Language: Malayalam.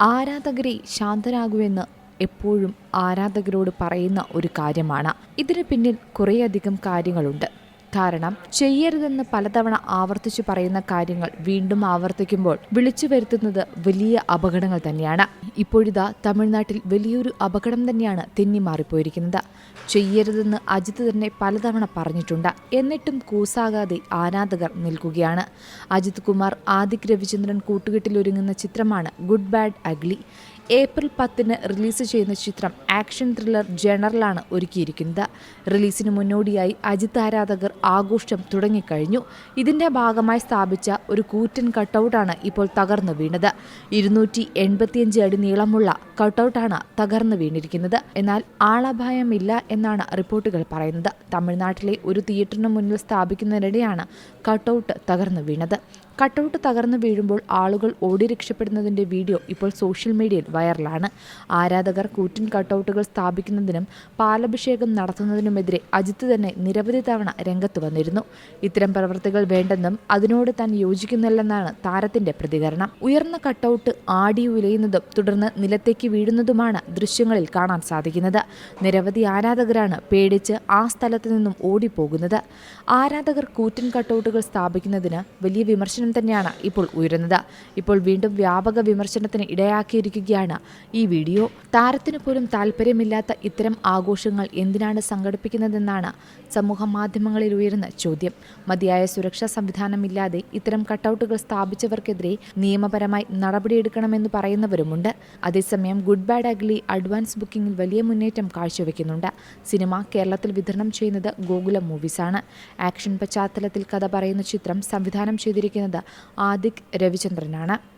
ആരാധകരെ ശാന്തരാകുമെന്ന് എപ്പോഴും ആരാധകരോട് പറയുന്ന ഒരു കാര്യമാണ്. ഇതിന് പിന്നിൽ കുറേയധികം കാര്യങ്ങളുണ്ട്. കാരണം ചെയ്യരുതെന്ന് പലതവണ ആവർത്തിച്ചു പറയുന്ന കാര്യങ്ങൾ വീണ്ടും ആവർത്തിക്കുമ്പോൾ വിളിച്ചു വരുത്തുന്നത് വലിയ അപകടങ്ങൾ തന്നെയാണ്. ഇപ്പോഴിതാ തമിഴ്നാട്ടിൽ വലിയൊരു അപകടം തന്നെയാണ് തെന്നി മാറിപ്പോയിരിക്കുന്നത്. ചെയ്യരുതെന്ന് അജിത് തന്നെ പലതവണ പറഞ്ഞിട്ടുണ്ട്. എന്നിട്ടും കൂസാകാതെ ആരാധകർ നിൽക്കുകയാണ്. അജിത് കുമാർ ആദിക് രവിചന്ദ്രൻ കൂട്ടുകെട്ടിലൊരുങ്ങുന്ന ചിത്രമാണ് ഗുഡ് ബാഡ് അഗ്ലി. ഏപ്രിൽ പത്തിന് റിലീസ് ചെയ്യുന്ന ചിത്രം ആക്ഷൻ ത്രില്ലർ ജനറലാണ് ഒരുക്കിയിരിക്കുന്നത്. റിലീസിന് മുന്നോടിയായി അജിത് ആരാധകർ ആഘോഷം തുടങ്ങിക്കഴിഞ്ഞു. ഇതിന്റെ ഭാഗമായി സ്ഥാപിച്ച ഒരു കൂറ്റൻ കട്ടൗട്ടാണ് ഇപ്പോൾ തകർന്നു വീണത്. ഇരുന്നൂറ്റി എൺപത്തിയഞ്ച് അടി നീളമുള്ള കട്ടൗട്ടാണ് തകർന്നു വീണിരിക്കുന്നത്. എന്നാൽ ആളഭയമില്ല എന്നാണ് റിപ്പോർട്ടുകൾ പറയുന്നത്. തമിഴ്നാട്ടിലെ ഒരു തിയേറ്ററിന് മുന്നിൽ സ്ഥാപിക്കുന്നതിനിടെയാണ് കട്ടൗട്ട് തകർന്നു വീണത്. കട്ടൗട്ട് തകർന്നു വീഴുമ്പോൾ ആളുകൾ ഓടി രക്ഷപ്പെടുന്നതിന്റെ വീഡിയോ ഇപ്പോൾ സോഷ്യൽ മീഡിയയിൽ വൈറലാണ് ആരാധകർ കൂറ്റൻ കട്ടൗട്ടുകൾ സ്ഥാപിക്കുന്നതിനും പാലഭിഷേകം നടത്തുന്നതിനുമെതിരെ അജിത്ത് തന്നെ നിരവധി തവണ രംഗത്ത് വന്നിരുന്നു. ഇത്തരം പ്രവർത്തികൾ വേണ്ടെന്നും അതിനോട് താൻ യോജിക്കുന്നില്ലെന്നാണ് താരത്തിന്റെ പ്രതികരണം. ഉയർന്ന കട്ടൗട്ട് ആടി ഉലയുന്നതും തുടർന്ന് നിലത്തേക്ക് വീഴുന്നതുമാണ് ദൃശ്യങ്ങളിൽ കാണാൻ സാധിക്കുന്നത്. നിരവധി ആരാധകരാണ് പേടിച്ച് ആ സ്ഥലത്ത് നിന്നും ഓടിപ്പോകുന്നത്. ആരാധകർ കൂറ്റൻ കട്ടൗട്ടുകൾ സ്ഥാപിക്കുന്നതിന് വലിയ വിമർശനം തന്നെയാണ് ഇപ്പോൾ ഉയരുന്നത്. ഇപ്പോൾ വീണ്ടും വ്യാപക വിമർശനത്തിന് ഇടയാക്കിയിരിക്കുകയാണ് ഈ വീഡിയോ താരത്തിന് പോലും താല്പര്യമില്ലാത്ത ഇത്തരം ആഘോഷങ്ങൾ എന്തിനാണ് സംഘടിപ്പിക്കുന്നതെന്നാണ് സമൂഹ മാധ്യമങ്ങളിൽ ഉയരുന്ന ചോദ്യം. മതിയായ സുരക്ഷാ സംവിധാനമില്ലാതെ ഇത്തരം കട്ടൗട്ടുകൾ സ്ഥാപിച്ചവർക്കെതിരെ നിയമപരമായി നടപടിയെടുക്കണമെന്ന് പറയുന്നവരുമുണ്ട്. അതേസമയം ഗുഡ് ബാഡ് അഗ്ലി അഡ്വാൻസ് ബുക്കിംഗിൽ വലിയ മുന്നേറ്റം കാഴ്ചവെക്കുന്നുണ്ട്. സിനിമ കേരളത്തിൽ വിതരണം ചെയ്യുന്നത് ഗോകുലം മൂവീസാണ് ആക്ഷൻ പശ്ചാത്തലത്തിൽ കഥ പറയുന്ന ചിത്രം സംവിധാനം ചെയ്തിരിക്കുന്നത് ആദിക് രവിചന്ദ്രനാണ്.